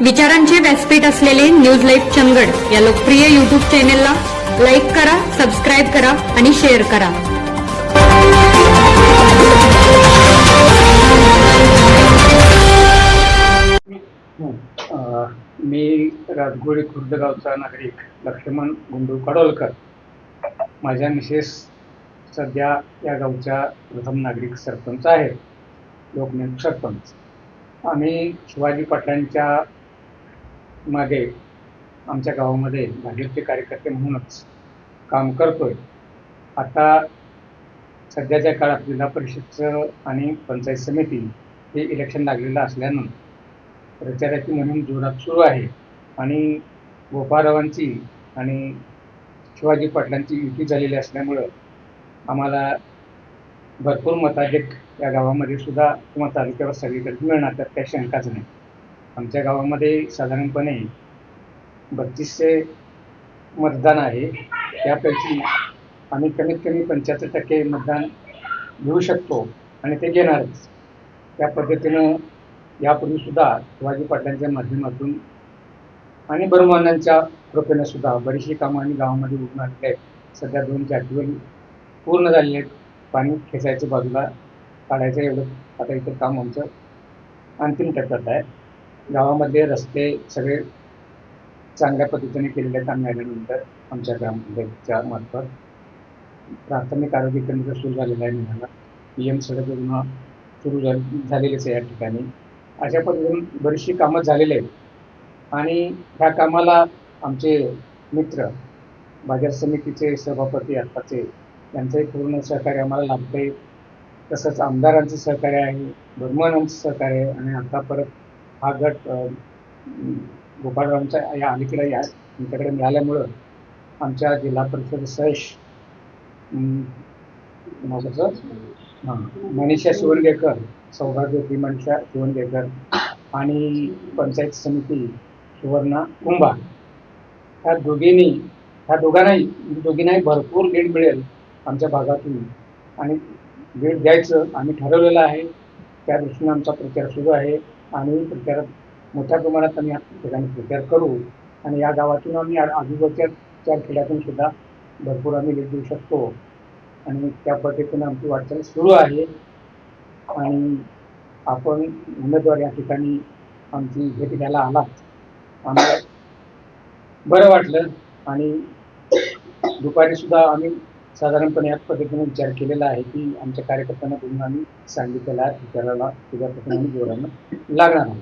विचारांचे व्यासपीठ असलेले न्यूज लाईव्ह चंदगड या लोकप्रिय युट्यूब चॅनेलला लाईक करा सबस्क्राईब करा आणि शेअर करा. हो, अ, मी राजगोळी खुर्द गावचा नागरिक लक्ष्मण गुंडू कडोलकर. माझ्या मिसेस सध्या या गावच्या प्रथम नागरिक सरपंच आहेत लोकनियुक्त सरपंच. आम्ही शिवाजी पाटलांच्या मागे आमच्या गावामध्ये भाजपचे कार्यकर्ते म्हणूनच काम करतोय. आता सध्याच्या काळात जिल्हा परिषदचं आणि पंचायत समिती हे इलेक्शन लागलेलं असल्यानं प्रचाराची मोहीम जोरात सुरू आहे. आणि गोपाळरावांची आणि शिवाजी पाटलांची युती झालेली असल्यामुळं आम्हाला भरपूर मताधिक या गावामध्ये सुद्धा किंवा तालुक्यावर सगळीकडे मिळणार त्यात काही शंकाच नाही. आमच्या गावामध्ये साधारणपणे बत्तीसशे मतदान आहे. त्यापैकी आम्ही कमीत कमी पंच्याहत्तर टक्के मतदान घेऊ शकतो आणि ते घेणारच. त्या पद्धतीनं यापूर्वीसुद्धा शिवाजी पाटलांच्या माध्यमातून आणि बर्मनांच्या कृपेनंसुद्धा बरीचशी कामं आम्ही गावामध्ये उभून आणली आहेत. सध्या दोन चार पूर्ण झालेले आहेत. पाणी खेचायचं बाजूला काढायचं एवढं आता इथं काम आमचं अंतिम टप्प्यात आहे. गावामध्ये रस्ते सगळे चांगल्या पद्धतीने केलेले आहेत आम्ही आल्यानंतर आमच्या ग्रामपंचायतच्या मार्फत प्राथमिक आरोग्य केंद्र सुरू झालेलं आहे निघाला पी एम सडक योजना सुरू झालेलीच आहे या ठिकाणी. अशा पद्धतीने बरीचशी कामं झालेली आहेत. आणि ह्या कामाला आमचे मित्र बाजार समितीचे सभापती आत्ताचे यांचंही पूर्ण सहकार्य आम्हाला लाभतंय तसंच आमदारांचं सहकार्य आहे बर्मनांचं सहकार्य आहे आणि आता परत हा गट अ, गोपाळरावांचा या अलीकडे या आमच्याकडे मिळाल्यामुळं आमच्या जिल्हा परिषद सहेश माझं हां मनीषा शिवणगेकर सौभाग्यवती मनीषा शिवणगेकर आणि पंचायत समिती सुवर्णा कुंभा ह्या दोघींनी ह्या दोघांनाही दोघींनाही भरपूर लीड मिळेल आमच्या भागातून. आणि लीड द्यायचं आम्ही ठरवलेलं आहे. त्या दृष्टीने आमचा प्रचार सुरू आहे. आणि प्रचारात मोठ्या प्रमाणात आम्ही या ठिकाणी प्रचार करू. आणि या गावातून आम्ही आजूबाजूच्या चार खेड्यातून सुद्धा भरपूर आम्ही भेट देऊ शकतो. आणि त्या पद्धतीनं आमची वाटचाल सुरू आहे. आणि आपण उमेदवार या ठिकाणी आमची भेट घ्यायला आलात. आम्हाला बरं वाटलं. आणि दुपारी सुद्धा आम्ही साधारणपणे या पद्धतीने विचार केलेला आहे की आमच्या कार्यकर्त्यांना बोलून आम्ही सांगितलेला आहे विचाराला तुझ्या पद्धतीने आम्ही जोरानं लागणार नाही.